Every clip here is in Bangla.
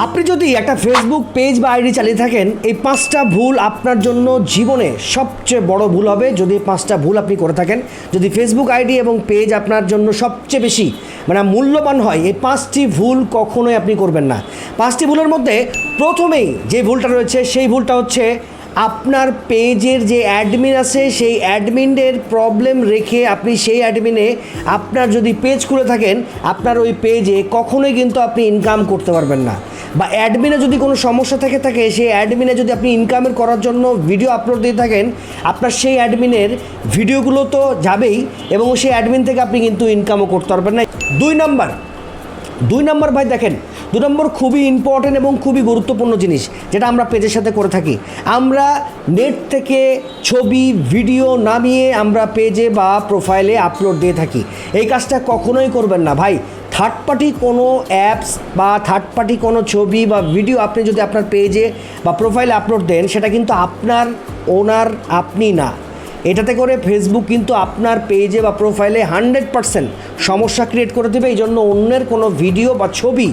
আপনি যদি একটা ফেসবুক পেজ বা আইডি চালিয়ে থাকেন, এই পাঁচটা ভুল আপনার জন্য জীবনে সবচেয়ে বড় ভুল হবে। যদি পাঁচটা ভুল আপনি করে থাকেন, যদি ফেসবুক আইডি এবং পেজ আপনার জন্য সবচেয়ে বেশি মানে মূল্যবান হয়, এই পাঁচটি ভুল কখনোই আপনি করবেন না। পাঁচটি ভুলের মধ্যে প্রথমেই যে ভুলটা রয়েছে, সেই ভুলটা হচ্ছে আপনার পেজের যে অ্যাডমিন আছে, সেই অ্যাডমিনের প্রবলেম রেখে আপনি সেই অ্যাডমিনে আপনার যদি পেজ খুলে থাকেন, আপনার ওই পেজে কখনোই কিন্তু আপনি ইনকাম করতে পারবেন না। বা অ্যাডমিনে যদি কোনো সমস্যা থেকে থাকে, সেই অ্যাডমিনে যদি আপনি ইনকামের করার জন্য ভিডিও আপলোড দিয়ে থাকেন, আপনার সেই অ্যাডমিনের ভিডিওগুলো তো যাবেই এবং সেই অ্যাডমিন থেকে আপনি কিন্তু ইনকামও করতে পারবেন না। দুই নাম্বার, দুই নম্বর ভাই দেখেন দু নম্বর খুবই ইম্পর্টেন্ট এবং খুবই গুরুত্বপূর্ণ জিনিস, যেটা আমরা পেজের সাথে করে থাকি। আমরা নেট থেকে ছবি ভিডিও নামিয়ে আমরা পেজে বা প্রোফাইলে আপলোড দিয়ে থাকি। এই কাজটা কখনোই করবেন না। ভাই থার্ড পার্টি কোনো অ্যাপস বা থার্ড পার্টি কোনো ছবি বা ভিডিও আপনি যদি আপনার পেজে বা প্রোফাইলে আপলোড দেন, সেটা কিন্তু আপনার ওনার আপনি না। এটাতে করে ফেসবুক কিন্তু আপনার পেজে বা প্রোফাইলে হান্ড্রেড পারসেন্ট সমস্যা ক্রিয়েট করে দেবে। এই জন্য অন্যের কোনো ভিডিও বা ছবি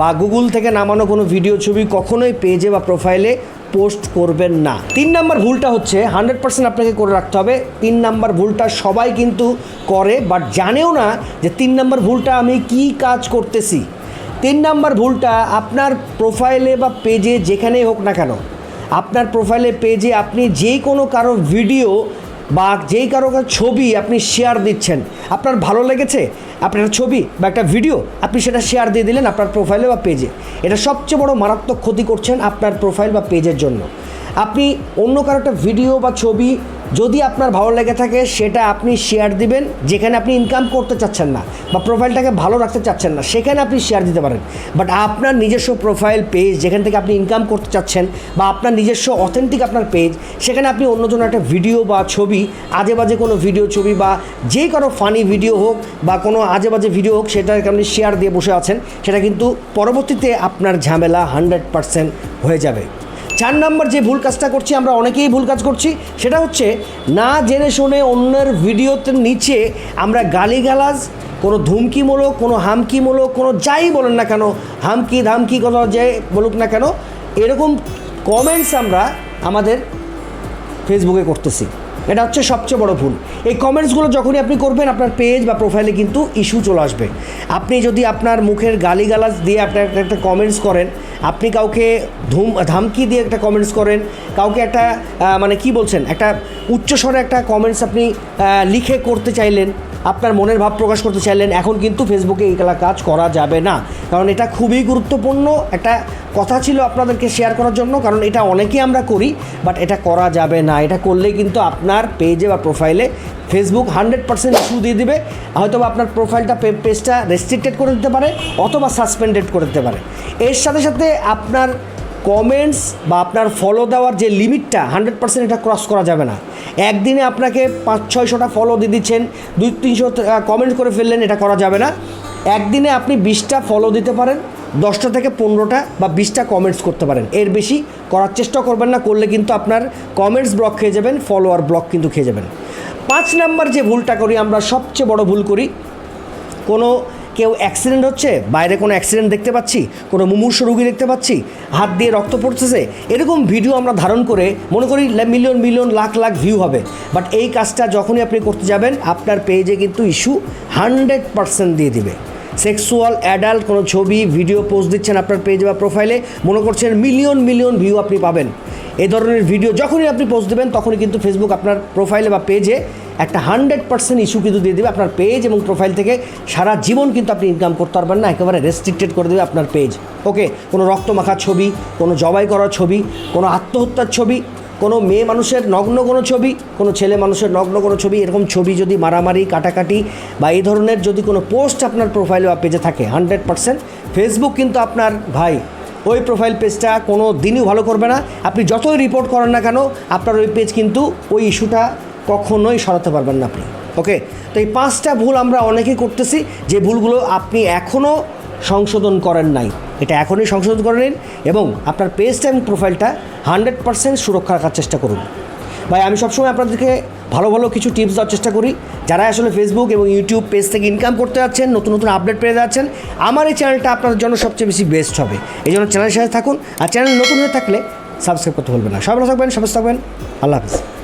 বা গুগল থেকে নামানো কোনো ভিডিও ছবি কখনোই পেজে বা প্রোফাইলে পোস্ট করবেন না। তিন নাম্বার ভুলটা হচ্ছে, হান্ড্রেড পার্সেন্ট আপনাকে করে রাখতে হবে। তিন নাম্বার ভুলটা সবাই কিন্তু করে, বাট জানেও না যে তিন নাম্বার ভুলটা আমি কি কাজ করতেছি। তিন নাম্বার ভুলটা আপনার প্রোফাইলে বা পেজে যেখানেই হোক না কেন, আপনার প্রোফাইলে পেজে আপনি যে কোনো কারও ভিডিও বা যেই কারও ছবি আপনি শেয়ার দিচ্ছেন, আপনার ভালো লেগেছে, আপনার ছবি বা একটা ভিডিও আপনি সেটা শেয়ার দিয়ে দিলেন আপনার প্রোফাইলে বা পেজে এটা সবচেয়ে বড় মারাত্মক ক্ষতি করছেন আপনার প্রোফাইল বা পেজের জন্য। আপনি অন্য কারও একটা ভিডিও বা ছবি যদি আপনার ভালো লেগে থাকে, সেটা আপনি শেয়ার দিবেন। যেখানে আপনি ইনকাম করতে চাচ্ছেন না বা প্রোফাইলটাকে ভালো রাখতে চাচ্ছেন না, সেখানে আপনি শেয়ার দিতে পারেন। বাট আপনার নিজস্ব প্রোফাইল পেজ যেখান থেকে আপনি ইনকাম করতে চাচ্ছেন বা আপনার নিজস্ব অথেন্টিক আপনার পেজ সেখানে আপনি অন্যজন একটা ভিডিও বা ছবি আজে বাজে কোনো ভিডিও ছবি বা যে কোনো ফানি ভিডিও হোক বা কোনো আজে বাজে ভিডিও হোক, সেটাকে আপনি শেয়ার দিয়ে বসে আছেন। সেটা কিন্তু পরবর্তীতে আপনার ঝামেলা হান্ড্রেড পারসেন্ট হয়ে যাবে। চার নম্বর যে ভুল কাজটা করছি, আমরা অনেকেই ভুল কাজ করছি, সেটা হচ্ছে না জেনে শুনে অন্যের ভিডিওতে নিচে আমরা গালিগালাজ, কোনো ধুমকিমূলক, কোনো হামকিমূলক, কোনো যাই বলেন না কেন, হামকি ধামকি কথা যে বলুক না কেন, এরকম কমেন্টস আমরা আমাদের ফেসবুকে করতেছি। এটা হচ্ছে সবচেয়ে বড় ভুল। এই কমেন্টসগুলো যখনই আপনি করবেন, আপনার পেজ বা প্রোফাইলে কিন্তু ইস্যু চলে আসবে। আপনি যদি আপনার মুখের গালিগালাজ দিয়ে আপনার একটা- কমেন্টস করেন, আপনি কাউকে ধুম, ধামকি দিয়ে একটা কমেন্টস করেন, কাউকে একটা মানে কি বলছেন, একটা উচ্চস্বরে একটা কমেন্টস আপনি লিখে করতে চাইলেন আপনার মনের ভাব প্রকাশ করতে চাইলেন, এখন কিন্তু ফেসবুকে এই কালা কাজ করা যাবে না। কারণ এটা খুবই গুরুত্বপূর্ণ একটা কথা ছিল আপনাদেরকে শেয়ার করার জন্য, কারণ এটা অনেকেই আমরা করি বাট এটা করা যাবে না। এটা করলে কিন্তু আপনার পেজে বা প্রোফাইলে ফেসবুক হান্ড্রেড পার্সেন্ট ইস্যু দিয়ে দিবে। হয়তোবা আপনার প্রোফাইলটা পেজটা রেস্ট্রিক্টেড করে দিতে পারে, অথবা সাসপেন্ডেড করে দিতে পারে। এর সাথে সাথে আপনার কমেন্টস বা আপনার ফলো দেওয়ার যে লিমিটটা হান্ড্রেড পার্সেন্ট এটা ক্রস করা যাবে না। একদিনে আপনাকে পাঁচ, ছয়শোটা ফলো দিয়ে দিচ্ছেন, দুই তিনশো কমেন্ট করে ফেললেন, এটা করা যাবে না। একদিনে আপনি বিশটা ফলো দিতে পারেন, দশটা থেকে পনেরোটা বা বিশটা কমেন্টস করতে পারেন। এর বেশি করার চেষ্টা করবেন না, করলে কিন্তু আপনার কমেন্টস ব্লক খেয়ে যাবেন ফলোয়ার ব্লক কিন্তু খেয়ে যাবেন। পাঁচ নাম্বার যে ভুলটা করি, আমরা সবচেয়ে বড় ভুল করি, কোনো কেউ অ্যাক্সিডেন্ট হচ্ছে? বাইরে কোনো অ্যাক্সিডেন্ট দেখতে পাচ্ছি? কোনো মুমূর্ষ রুগী দেখতে পাচ্ছি? হাত দিয়ে রক্ত পড়তেছে? এরকম ভিডিও আমরা ধারণ করে মনে করি million million lakh lakh view হবে। বাট এই কাজটা যখনই আপনি করতে যাবেন, আপনার পেজে কিন্তু ইস্যু হান্ড্রেড পার্সেন্ট দিয়ে দিবে। সেক্সুয়াল অ্যাডাল্ট কোনো ছবি ভিডিও পোস্ট দিচ্ছেন আপনার পেজ বা প্রোফাইলে মনে করছেন মিলিয়ন মিলিয়ন ভিউ আপনি পাবেন। এ ধরনের ভিডিও যখনই আপনি পোস্ট দেবেন, তখনই কিন্তু ফেসবুক আপনার প্রোফাইলে বা পেজে একটা হান্ড্রেড পার্সেন্ট ইস্যু কিন্তু দিয়ে দেবে আপনার পেজ এবং প্রোফাইল থেকে সারা জীবন কিন্তু আপনি ইনকাম করতে পারবেন না, একেবারে রেস্ট্রিক্টেড করে দেবে আপনার পেজ ওকে কোনো রক্তমাখা ছবি, কোনো জবাই করার ছবি, কোনো আত্মহত্যার ছবি, কোনো মেয়ে মানুষের নগ্ন কোনো ছবি, কোনো ছেলে মানুষের নগ্ন কোনো ছবি, এরকম ছবি যদি মারামারি, কাটাকাটি বা এই ধরনের যদি কোনো পোস্ট আপনার প্রোফাইলে বা পেজে থাকে হান্ড্রেড পার্সেন্ট ফেসবুক কিন্তু আপনার ভাই, ওই প্রোফাইল পেজটা কোনো দিনই ভালো করবে না। আপনি যতই রিপোর্ট করেন না কেন, আপনার ওই পেজ কিন্তু ওই ইস্যুটা কখনোই সরাতে পারবেন না আপনি ওকে তো এই পাঁচটা ভুল আমরা অনেকেই করতেছি, যে ভুলগুলো আপনি এখনও সংশোধন করেন নাই। এটা এখনই সংশোধন করে নিন এবং আপনার পেজটা এবং প্রোফাইলটা হান্ড্রেড পারসেন্ট সুরক্ষা রাখার চেষ্টা করুন। ভাই, আমি সবসময় আপনাদেরকে ভালো ভালো কিছু টিপস দেওয়ার চেষ্টা করি। যারা আসলে ফেসবুক এবং ইউটিউব পেজ থেকে ইনকাম করতে যাচ্ছেন, নতুন নতুন আপডেট পেয়ে যাচ্ছেন, আমার এই চ্যানেলটা আপনাদের জন্য সবচেয়ে বেশি বেস্ট হবে। এই জন্য চ্যানেলের সাথে থাকুন আর চ্যানেল নতুন হয়ে থাকলে সাবস্ক্রাইব করতে ভুলবেন না। সবাই থাকবেন সবাই থাকবেন। আল্লাহ হাফিজ।